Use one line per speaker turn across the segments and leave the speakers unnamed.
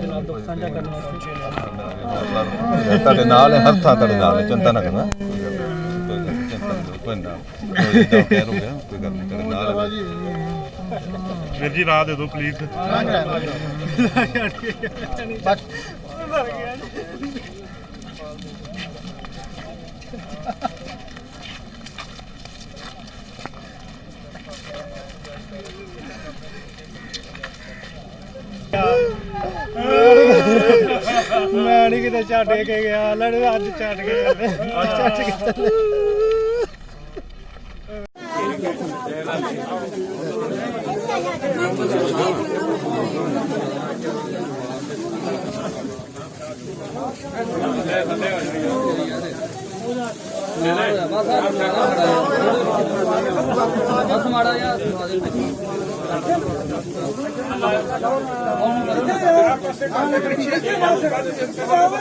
ਦੇ ਨਾਲ ਦੁੱਖ ਸਾਂਝਾ ਕਰਨ ਵਾਸਤੇ
ਤੁਹਾਡੇ ਨਾਲ ਹੈ, ਹਰ ਥਾਂ ਤੁਹਾਡੇ ਨਾਲ ਹੈ, ਚਿੰਤਾ ਨਾ ਕਰਨਾ। ਕੋਈ ਗੱਲ ਨਹੀਂ, ਕੋਈ ਗੱਲ ਨਹੀਂ, ਚਿੰਤਾ ਨਾ ਕਰੋ, ਕੋਈ ਨਾ। ਕੋਈ ਤਾਂ ਕਹਿ ਹੋ ਗਿਆ ਕੋਈ ਗੱਲ ਨਹੀਂ ਤੁਹਾਡੇ ਨਾਲ ਹੈ।
ਵੀਰ ਜੀ ਰਾਹ ਦੇ ਦਿਓ ਪਲੀਜ਼
ਮੈਂ ਨਹੀਂ ਕਿਤੇ ਛੱਡ ਕੇ ਗਿਆ, ਲੜ ਅੱਜ ਛੱਡ ਕੇ ਚੱਲੇ ਛੱਡ ਕੇ ਚੱਲੇ
ਬਸ ਮਾੜਾ ਜਿਹਾ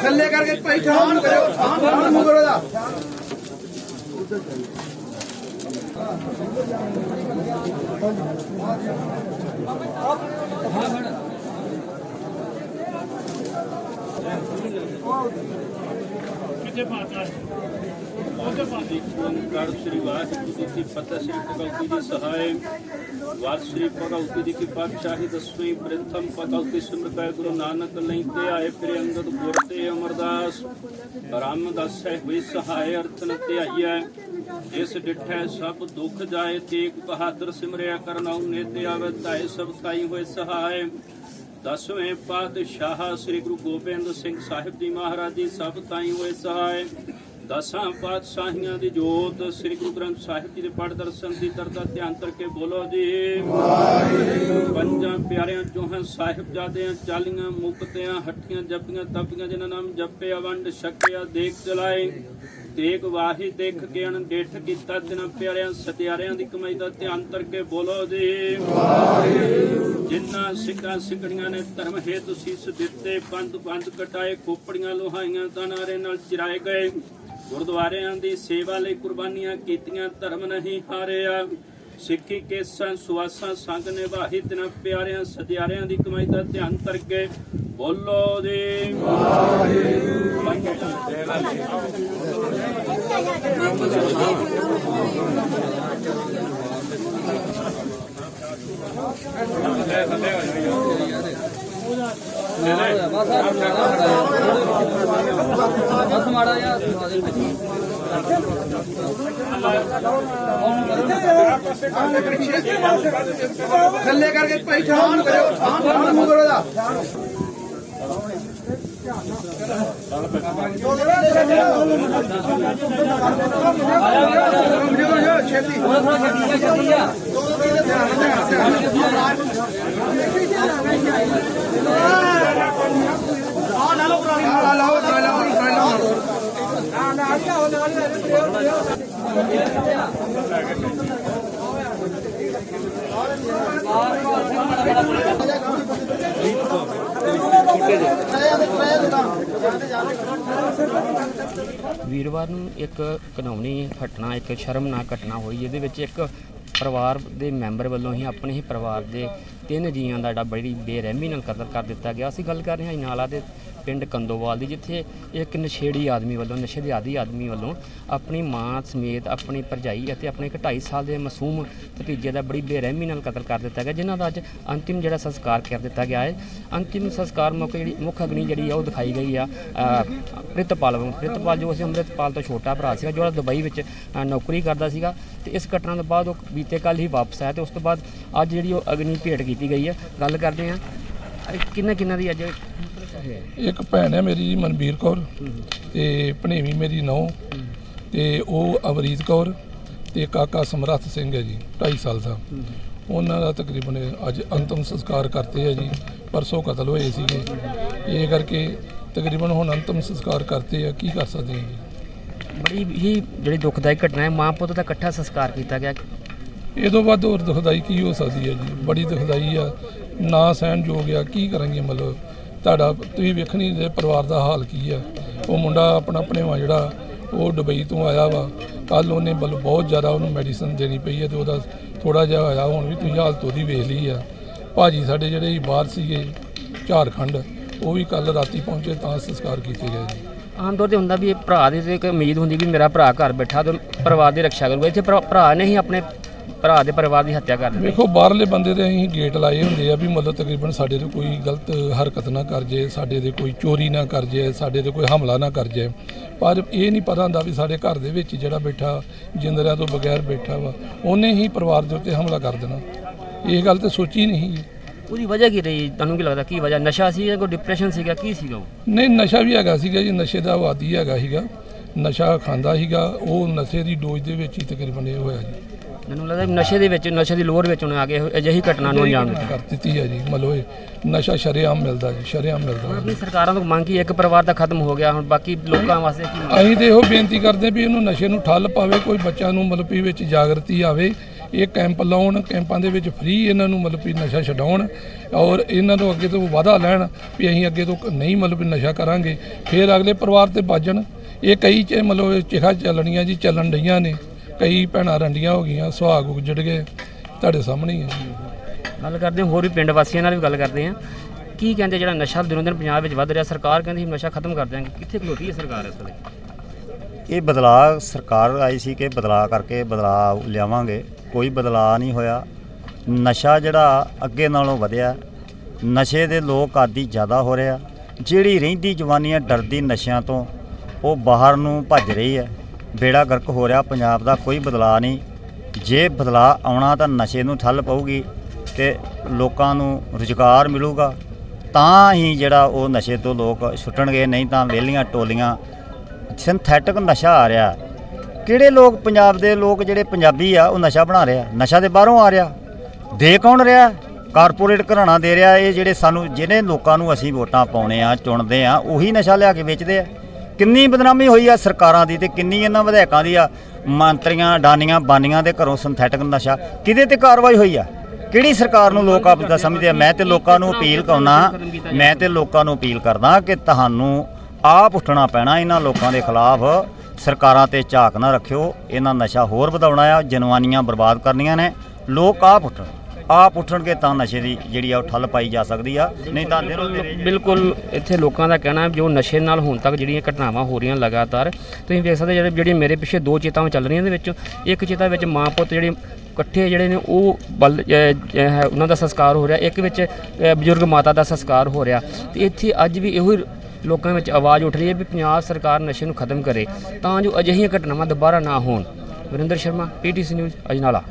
ਥੱਲੇ ਕਰਕੇ ਭਾਈ ਠਾਣ ਨੂੰ ਕਰਿਓ ਠਾਣ ਠਾਣ ਨੂੰ ਕਰੋ ਦਾ
ਓੰਕਾਰ ਸ੍ਰੀ ਵਾਹਿਗੁਰੂ ਜੀ ਕੀ ਫਤਿਹ ਸ੍ਰੀ ਭਗਵਤੀ ਜੀ ਸਹਾਇ ਵਾਰ ਸ੍ਰੀ ਜੀ ਕੀ ਪਾਤਸ਼ਾਹੀ ਦਸਵੀਂ ਪ੍ਰਥਮ ਭਗਵਤੀ ਸਿਮਰਤੈ ਗੁਰੂ ਨਾਨਕ ਲਈ ਆਏ ਫਿਰ ਅੰਗਦ ਗੁਰ ਅਮਰਦਾਸ। ਰਾਮਦਾਸ ਹੈ ਹੋਈ ਸਹਾਇ ਅਰਥਨ ਤੇ ਆਈਐ। ਇਸ ਡਿਠੈ ਸਭ ਦੁੱਖ ਜਾਏ, ਤੇਗ ਬਹਾਦਰ ਸਿਮਰਿਆ ਕਰਨਾਉ ਨੇ ਤੇ ਆਵੇ, ਤਾਏ ਸਭ ਤਾਈ ਹੋਏ ਸਹਾਇ। ਦਸਵੇਂ ਪਾਤਸ਼ਾਹ ਸ੍ਰੀ ਗੁਰੂ ਗੋਬਿੰਦ ਸਿੰਘ ਸਾਹਿਬ ਜੀ ਮਹਾਰਾਜ ਜੀ ਸਭ ਤਾਈ ਹੋਏ ਸਹਾਇ। ਦਸਾਂ ਪਾਤਸ਼ਾਹੀਆਂ ਦੀ ਜੋਤ ਸ੍ਰੀ ਗੁਰੂ ਗ੍ਰੰਥ ਸਾਹਿਬ ਜੀ ਦੇ ਪੜ ਦਰਸ਼ਨ ਦੀ ਤਰਦਾ ਧਿਆਨ ਕਰਕੇ ਬੋਲੋ ਜੀ। ਪੰਜਾਂ ਪਿਆਰਿਆਂ ਚੋਹਾਂ ਸਾਹਿਬਜ਼ਾਦਿਆਂ ਚਾਲੀਆਂ ਮੁਕਤਿਆਂ ਹੱਟੀਆਂ ਜੱਪੀਆਂ ਤਪੀਆਂ ਜਿਨ੍ਹਾਂ ਨਾਮ ਜਪਿਆ ਵੰਡ ਛਕਿਆ ਦੇਖ ਚਲਾਏ। ਤੇਗ ਵਾਹੀ ਦੇਖ ਕੇ ਅਣ ਡੇਠ ਕੀਤਾ ਜਿਨ੍ਹਾਂ ਪਿਆਰਿਆਂ ਸਤਿਆਰਿਆਂ ਦੀ ਕਮਾਈ ਦਾ ਧਿਆਨ ਕਰਕੇ ਬੋਲੋ ਜੀ। ਜਿਨ੍ਹਾਂ ਸਿੱਕਾਂ ਸਿੱਕੜੀਆਂ ਨੇ ਧਰਮ ਹੇਤੁ ਸੀਸ ਦਿੱਤੇ ਪੰਥ ਪੰਥ ਕਟਾਏ ਖੋਪੜੀਆਂ ਲੋਹਾਈਆਂ ਤਨਾਰੇ ਨਾਲ ਚਿਰਾਏ ਗਏ। ਗੁਰਦੁਆਰਿਆਂ ਦੀ ਸੇਵਾ ਲਈ ਕੁਰਬਾਨੀਆਂ ਕੀਤੀਆਂ, ਧਰਮ ਨਹੀਂ ਹਾਰਿਆ। ਸਿੱਖੀ ਕੇਸਾਂ, ਸੁਆਸਾਂ, ਸੰਗ ਨਿਭਾਹੀ ਤਿਨਾਂ ਪਿਆਰਿਆਂ, ਸਤਿਆਰਿਆਂ ਦੀ ਕਮਾਈ ਦਾ ਧਿਆਨ ਕਰਕੇ ਬੋਲੋ ਜੀ।
ਬਸ ਮਾੜਾ ਜਿਹਾ
ਥੱਲੇ ਕਰਕੇ ਭਾਈ ਠਾਣ ਨੂੰ ਕਰਿਓ ਠਾਣ ਠਾਣ ਨੂੰ ਕਰੋ ਦਾ ਛੇਤੀ
ਥੋੜਾ ਥੋੜਾ ਛੱਡੀ ਜਾ ਛੱਡੀ ਜਾ
ਲਾ ਲਾਓ ਲਾ ਲਾਓ ਲਾ ਲਾਓ
ਵੀਰਵਾਰ ਨੂੰ ਇੱਕ ਕਨੌਣੀ ਘਟਨਾ, ਇੱਕ ਸ਼ਰਮਨਾਕ ਘਟਨਾ ਹੋਈ ਇਹਦੇ ਵਿੱਚ ਇੱਕ ਪਰਿਵਾਰ ਦੇ ਮੈਂਬਰ ਵੱਲੋਂ ਹੀ, ਆਪਣੇ ਹੀ ਪਰਿਵਾਰ ਦੇ ਤਿੰਨ ਜੀਆਂ ਦਾ ਜਿਹੜਾ ਬੜੀ ਬੇਰਹਿਮੀ ਨਾਲ ਕਤਲ ਕਰ ਦਿੱਤਾ ਗਿਆ। ਅਸੀਂ ਗੱਲ ਕਰ ਰਹੇ ਹਾਂ, ਇਨਾਲਾ ਦੇ ਪਿੰਡ ਕੰਦੋਵਾਲ ਦੀ, ਜਿੱਥੇ ਇੱਕ ਨਸ਼ੇੜੀ ਆਦਮੀ ਵੱਲੋਂ ਨਸ਼ੇ ਦੇ ਆਦੀ ਆਦਮੀ ਵੱਲੋਂ ਆਪਣੀ ਮਾਂ ਸਮੇਤ ਆਪਣੀ ਭਰਜਾਈ ਅਤੇ ਆਪਣੇ ਇੱਕ 2.5 ਸਾਲ ਦੇ ਮਾਸੂਮ ਭਤੀਜੇ ਦਾ ਬੜੀ ਬੇਰਹਿਮੀ ਨਾਲ ਕਤਲ ਕਰ ਦਿੱਤਾ ਗਿਆ, ਜਿਨ੍ਹਾਂ ਦਾ ਅੱਜ ਅੰਤਿਮ ਜਿਹੜਾ ਸੰਸਕਾਰ ਕਰ ਦਿੱਤਾ ਗਿਆ ਹੈ। ਅੰਤਿਮ ਸੰਸਕਾਰ ਮੌਕੇ ਜਿਹੜੀ ਮੁੱਖ ਅਗਨੀ ਜਿਹੜੀ ਆ, ਉਹ ਦਿਖਾਈ ਗਈ ਆ ਪ੍ਰਿਤਪਾਲ ਵੱਲੋਂ। ਪ੍ਰਿਤਪਾਲ ਜੋ ਅਸੀਂ ਅੰਮ੍ਰਿਤਪਾਲ ਤੋਂ ਛੋਟਾ ਭਰਾ ਸੀਗਾ ਜਿਹੜਾ ਦੁਬਈ ਵਿੱਚ ਨੌਕਰੀ ਕਰਦਾ ਸੀਗਾ ਤੇ ਇਸ ਘਟਨਾ ਤੋਂ ਬਾਅਦ ਉਹ ਬੀਤੇ ਕੱਲ ਹੀ ਵਾਪਸ ਆਇਆ ਤੇ ਉਸ ਤੋਂ ਬਾਅਦ ਅੱਜ ਜਿਹੜੀ ਉਹ ਅਗਨੀ ਭੇਟ ਕੀਤੀ ਗਈ ਹੈ। ਗੱਲ ਕਰਦੇ ਆ ਕਿੰਨਾ ਕਿੰਨਾ ਦੀ ਅੱਜ
ਇੱਕ ਭੈਣ ਹੈ ਮੇਰੀ ਮਨਵੀਰ ਕੌਰ ਤੇ ਭਣੇਵੀਂ ਮੇਰੀ ਨੌ ਤੇ ਉਹ ਅਵਰੀਤ ਕੌਰ ਤੇ ਕਾਕਾ ਸਮਰੱਥ ਸਿੰਘ ਹੈ ਜੀ 2.5 ਸਾਲ ਦਾ। ਉਹਨਾਂ ਦਾ ਤਕਰੀਬਨ ਅੱਜ ਅੰਤਮ ਸੰਸਕਾਰ ਕਰਤੇ ਹੈ ਜੀ ਪਰਸੋਂ ਕਤਲ ਹੋਏ ਸੀਗੇ। ਇਹ ਕਰਕੇ ਤਕਰੀਬਨ ਹੁਣ ਅੰਤਮ ਸੰਸਕਾਰ ਕਰਤੇ ਆ ਕੀ ਕਰ ਸਕਦੇ ਹਾਂ ਜੀ?
ਬੜੀ ਹੀ ਜਿਹੜੀ ਦੁਖਦਾਇਕ ਘਟਨਾ ਹੈ ਮਾਂ ਪੁੱਤ ਦਾ ਇਕੱਠਾ ਸੰਸਕਾਰ ਕੀਤਾ ਗਿਆ।
ਇਹ ਤੋਂ ਵੱਧ ਹੋਰ ਦੁਖਦਾਈ ਕੀ ਹੋ ਸਕਦੀ ਹੈ ਜੀ? ਬੜੀ ਦੁਖਦਾਈ ਆ ਨਾ ਸਹਿਣਯੋਗ ਆ ਕੀ ਕਰਾਂਗੇ ਮਤਲਬ? ਤੁਹਾਡਾ ਤੁਸੀਂ ਵੇਖਣੀ ਦੇ ਪਰਿਵਾਰ ਦਾ ਹਾਲ ਕੀ ਆ। ਉਹ ਮੁੰਡਾ ਆਪਣਾ ਭਣੇਵਾ ਜਿਹੜਾ, ਉਹ ਦੁਬਈ ਤੋਂ ਆਇਆ ਵਾ। ਕੱਲ ਉਹਨੇ ਮਤਲਬ ਬਹੁਤ ਜ਼ਿਆਦਾ ਉਹਨੂੰ ਮੈਡੀਸਨ ਦੇਣੀ ਪਈ ਹੈ ਤੇ ਉਹਦਾ ਥੋੜਾ ਜਿਹਾ ਹੋਇਆ, ਹੁਣ ਵੀ ਤੁਸੀਂ ਹਾਲਤ ਉਹਦੀ ਵੇਖ ਲਈ ਆ। ਭਾਜੀ ਸਾਡੇ ਜਿਹੜੇ ਬਾਹਰ ਸੀਗੇ, ਝਾਰਖੰਡ, ਉਹ ਵੀ ਕੱਲ ਰਾਤੀ ਪਹੁੰਚੇ ਤਾਂ ਸੰਸਕਾਰ ਕੀਤੇ ਗਏ ਜੀ।
ਆਮ ਤੌਰ ਤੇ ਹੁੰਦਾ ਵੀ ਇਹ ਭਰਾ ਦੇ ਤੇ ਇੱਕ ਉਮੀਦ ਹੁੰਦੀ ਵੀ ਮੇਰਾ ਭਰਾ ਘਰ ਬੈਠਾ ਤੇ ਪਰਿਵਾਰ ਦੀ ਰੱਖਿਆ ਕਰੂਗਾ। ਇੱਥੇ ਭਰਾ ਨੇ ਹੀ ਆਪਣੇ ਭਰਾ ਦੇ ਪਰਿਵਾਰ ਦੀ ਹੱਤਿਆ ਕਰ ਦਿੱਤੀ।
ਵੇਖੋ ਬਾਹਰਲੇ ਬੰਦੇ ਦੇ ਅਸੀਂ ਗੇਟ ਲਾਏ ਹੁੰਦੇ ਆ ਵੀ ਮਤਲਬ ਤਕਰੀਬਨ ਸਾਡੇ ਤੇ ਕੋਈ ਗਲਤ ਹਰਕਤ ਨਾ ਕਰ ਜੇ ਸਾਡੇ ਤੇ ਕੋਈ ਚੋਰੀ ਨਾ ਕਰ ਜੇ ਸਾਡੇ ਤੇ ਕੋਈ ਹਮਲਾ ਨਾ ਕਰ ਜੇ ਪਰ ਇਹ ਨਹੀਂ ਪਤਾ ਹੁੰਦਾ ਵੀ ਸਾਡੇ ਘਰ ਦੇ ਵਿੱਚ ਜਿਹੜਾ ਬੈਠਾ ਜਿੰਦਰਿਆਂ ਤੋਂ ਬਗੈਰ ਬੈਠਾ ਵਾ ਉਹਨੇ ਹੀ ਪਰਿਵਾਰ ਦੇ ਉੱਤੇ ਹਮਲਾ ਕਰ ਦੇਣਾ। ਇਹ ਗੱਲ ਤੇ ਸੋਚੀ ਨਹੀਂ।
ਉਹਦੀ ਵਜ੍ਹਾ ਕੀ ਰਹੀ? ਤੁਹਾਨੂੰ ਕੀ ਲੱਗਦਾ ਕੀ ਵਜ੍ਹਾ? ਨਸ਼ਾ ਸੀ ਜਾਂ ਕੋਈ ਡਿਪਰੈਸ਼ਨ ਸੀਗਾ? ਕੀ ਸੀਗਾ ਉਹ?
ਨਹੀਂ ਨਸ਼ਾ ਵੀ ਹੈਗਾ ਸੀਗਾ ਜੀ ਨਸ਼ੇ ਦਾ ਆਦੀ ਹੈਗਾ ਸੀਗਾ। ਨਸ਼ਾ ਖਾਂਦਾ ਸੀਗਾ ਉਹ ਨਸ਼ੇ ਦੀ ਡੋਜ਼ ਦੇ ਵਿੱਚ ਹੀ ਤਕਰੀਬਨ ਇਹ ਹੋਇਆ ਜੀ।
ਮੈਨੂੰ ਲੱਗਦਾ ਨਸ਼ੇ ਦੇ ਵਿੱਚ ਨਸ਼ੇ ਦੀ ਲੋਰ ਵਿੱਚ ਉਹਨੇ ਆ ਕੇ ਅਜਿਹੀ ਘਟਨਾ ਨੂੰ ਅੰਜਾਮ ਦਿੱਤਾ।
ਕਰ ਦਿੱਤੀ ਹੈ ਜੀ ਮਤਲਬ ਇਹ ਨਸ਼ਾ ਸ਼ਰੇਆਮ ਮਿਲਦਾ ਜੀ ਸ਼ਰੇਆਮ ਮਿਲਦਾ।
ਆਪਣੀ ਸਰਕਾਰਾਂ ਤੋਂ ਮੰਗ ਕੀ ਇੱਕ ਪਰਿਵਾਰ ਤਾਂ ਖਤਮ ਹੋ ਗਿਆ ਹੁਣ ਬਾਕੀ ਲੋਕਾਂ ਵਾਸਤੇ ਕੀ?
ਅਸੀਂ ਤੇ ਇਹੋ ਬੇਨਤੀ ਕਰਦੇ ਵੀ ਇਹਨੂੰ ਨਸ਼ੇ ਨੂੰ ਠੱਲ ਪਾਵੇ ਕੋਈ ਬੱਚਾ ਨੂੰ ਮਤਲਬ ਵੀ ਵਿੱਚ ਜਾਗਰਤੀ ਆਵੇ। ਇਹ ਕੈਂਪ ਲਾਉਣ ਕੈਂਪਾਂ ਦੇ ਵਿੱਚ ਫ੍ਰੀ ਇਹਨਾਂ ਨੂੰ ਮਤਲਬ ਵੀ ਨਸ਼ਾ ਛਡਾਉਣ ਔਰ ਇਹਨਾਂ ਤੋਂ ਅੱਗੇ ਤੋਂ ਵਾਅਦਾ ਲੈਣ ਵੀ ਅਸੀਂ ਅੱਗੇ ਤੋਂ ਨਹੀਂ ਮਤਲਬ ਨਸ਼ਾ ਕਰਾਂਗੇ। ਫਿਰ ਅਗਲੇ ਪਰਿਵਾਰ ਤੇ ਬਾਜਣ ਇਹ ਕਈ ਚ ਮਤਲਬ ਚਿਖਾ ਚੱਲਣੀਆਂ ਜੀ ਚੱਲਣ ਡਈਆਂ ਨੇ। ਕਈ ਭੈਣਾਂ ਰੰਡੀਆਂ ਹੋ ਗਈਆਂ ਸੁਹਾਗ ਉਜੜ ਗਏ ਤੁਹਾਡੇ ਸਾਹਮਣੇ ਹੀ ਹੈ
ਗੱਲ ਕਰਦੇ ਹਾਂ ਹੋਰ ਵੀ ਪਿੰਡ ਵਾਸੀਆਂ ਨਾਲ ਵੀ ਗੱਲ ਕਰਦੇ ਹਾਂ। ਕੀ ਕਹਿੰਦੇ ਜਿਹੜਾ ਨਸ਼ਾ ਦਿਨੋਂ ਦਿਨ ਪੰਜਾਬ ਵਿੱਚ ਵੱਧ ਰਿਹਾ ਸਰਕਾਰ ਕਹਿੰਦੀ ਨਸ਼ਾ ਖਤਮ ਕਰ ਦਿਆਂਗੇ ਕਿੱਥੇ ਖਲੋਤੀ ਹੈ ਸਰਕਾਰ ਇਸ ਵੇਲੇ?
ਇਹ ਬਦਲਾਅ ਸਰਕਾਰ ਆਈ ਸੀ ਕਿ ਬਦਲਾਅ ਕਰਕੇ ਬਦਲਾਅ ਲਿਆਵਾਂਗੇ ਕੋਈ ਬਦਲਾਅ ਨਹੀਂ ਹੋਇਆ। ਨਸ਼ਾ ਜਿਹੜਾ ਅੱਗੇ ਨਾਲੋਂ ਵਧਿਆ ਨਸ਼ੇ ਦੇ ਲੋਕ ਆਦੀ ਜ਼ਿਆਦਾ ਹੋ ਰਿਹਾ ਜਿਹੜੀ ਰਹਿੰਦੀ ਜਵਾਨੀਆਂ ਡਰਦੀ ਨਸ਼ਿਆਂ ਤੋਂ ਉਹ ਬਾਹਰ ਨੂੰ ਭੱਜ ਰਹੀ ਹੈ। ਬੇੜਾ ਗਰਕ ਹੋ ਰਿਹਾ, ਪੰਜਾਬ ਦਾ ਕੋਈ ਬਦਲਾਅ ਨਹੀਂ। ਜੇ ਬਦਲਾਅ ਆਉਣਾ ਤਾਂ ਨਸ਼ੇ ਨੂੰ ਠੱਲ ਪਊਗੀ ਤੇ ਲੋਕਾਂ ਨੂੰ ਰੁਜ਼ਗਾਰ ਮਿਲੂਗਾ। ਤਾਂ ਹੀ ਜਿਹੜਾ ਉਹ ਨਸ਼ੇ ਤੋਂ ਲੋਕ ਛੁੱਟਣਗੇ ਨਹੀਂ ਤਾਂ ਵਿਹਲੀਆਂ ਟੋਲੀਆਂ। ਸਿੰਥੈਟਿਕ ਨਸ਼ਾ ਆ ਰਿਹਾ। ਕਿਹੜੇ ਲੋਕ, ਪੰਜਾਬ ਦੇ ਲੋਕ ਜਿਹੜੇ ਪੰਜਾਬੀ ਆ, ਉਹ ਨਸ਼ਾ ਬਣਾ ਰਿਹਾ? ਨਸ਼ਾ ਦੇ ਬਾਹਰੋਂ ਆ ਰਿਹਾ। ਦੇ ਕੌਣ ਰਿਹਾ? ਕਾਰਪੋਰੇਟ ਘਰਾਣਾ ਦੇ ਰਿਹਾ। ਇਹ ਜਿਹੜੇ ਸਾਨੂੰ, ਜਿਹਨੇ ਲੋਕਾਂ ਨੂੰ ਅਸੀਂ ਵੋਟਾਂ ਪਾਉਣੇ ਆ, ਚੁਣਦੇ ਆ, ਉਹੀ ਨਸ਼ਾ ਲਿਆ ਕੇ ਵੇਚਦੇ ਆ। ਕਿੰਨੀ ਬਦਨਾਮੀ ਹੋਈ ਆ ਸਰਕਾਰਾਂ ਦੀ ਤੇ ਕਿੰਨੀ ਇਹਨਾਂ ਵਿਧਾਇਕਾਂ ਦੀ ਆ? ਮੰਤਰੀਆਂ, ਡਾਨੀਆਂ, ਬਾਨੀਆਂ ਦੇ ਘਰੋਂ ਸਿੰਥੈਟਿਕ ਨਸ਼ਾ। ਕਿਹਦੇ ਤੇ ਕਾਰਵਾਈ ਹੋਈ ਆ? ਕਿਹੜੀ ਸਰਕਾਰ ਨੂੰ ਲੋਕ ਆਪਦਾ ਸਮਝਦੇ ਆ? ਮੈਂ ਤੇ ਲੋਕਾਂ ਨੂੰ ਅਪੀਲ ਕਰਨਾ, ਮੈਂ ਤੇ ਲੋਕਾਂ ਨੂੰ ਅਪੀਲ ਕਰਦਾ ਕਿ ਤੁਹਾਨੂੰ ਆਪ ਉੱਠਣਾ ਪੈਣਾ ਇਹਨਾਂ ਲੋਕਾਂ ਦੇ ਖਿਲਾਫ। ਸਰਕਾਰਾਂ ਤੇ ਝਾਕ ਨਾ ਰੱਖਿਓ। ਇਹਨਾਂ ਨਸ਼ਾ ਹੋਰ ਵਧਾਉਣਾ ਆ। ਜਨਵਾਨੀਆਂ ਬਰਬਾਦ ਕਰਨੀਆਂ ਨੇ। ਲੋਕ ਆਪ ਉੱਠਣ। ਆਪ ਉੱਠਣਗੇ ਤਾਂ ਨਸ਼ੇ ਦੀ ਜਿਹੜੀ ਆ ਉਹ ਠੱਲ ਪਾਈ ਜਾ ਸਕਦੀ ਆ। ਨਹੀਂ ਤਾਂ ਦਿਨੋਂ ਦਿਨ
ਬਿਲਕੁਲ ਇੱਥੇ ਲੋਕਾਂ ਦਾ ਕਹਿਣਾ ਜੋ ਨਸ਼ੇ ਨਾਲ ਹੁਣ ਤੱਕ ਜਿਹੜੀਆਂ ਘਟਨਾਵਾਂ ਹੋ ਰਹੀਆਂ ਲਗਾਤਾਰ। ਤੁਸੀਂ ਵੇਖ ਸਕਦੇ ਜਿਹੜੇ ਜਿਹੜੀ ਮੇਰੇ ਪਿੱਛੇ ਦੋ ਚੇਤਾਵਾਂ ਚੱਲ ਰਹੀਆਂ ਦੇ ਵਿੱਚ। ਇੱਕ ਚੇਤਾ ਵਿੱਚ ਮਾਂ ਪੁੱਤ ਜਿਹੜੇ ਇਕੱਠੇ ਜਿਹੜੇ ਨੇ, ਉਹ ਬਲ ਹੈ, ਉਹਨਾਂ ਦਾ ਸੰਸਕਾਰ ਹੋ ਰਿਹਾ। ਇੱਕ ਵਿੱਚ ਬਜ਼ੁਰਗ ਮਾਤਾ ਦਾ ਸੰਸਕਾਰ ਹੋ ਰਿਹਾ। ਤੇ ਇੱਥੇ ਅੱਜ ਵੀ ਇਹੋ ਹੀ ਲੋਕਾਂ ਵਿੱਚ ਆਵਾਜ਼ ਉੱਠ ਰਹੀ ਹੈ ਵੀ ਪੰਜਾਬ ਸਰਕਾਰ ਨਸ਼ੇ ਨੂੰ ਖਤਮ ਕਰੇ, ਤਾਂ ਜੋ ਅਜਿਹੀਆਂ ਘਟਨਾਵਾਂ ਦੁਬਾਰਾ ਨਾ ਹੋਣ। Varinder Sharma, PTC news, Ajnala.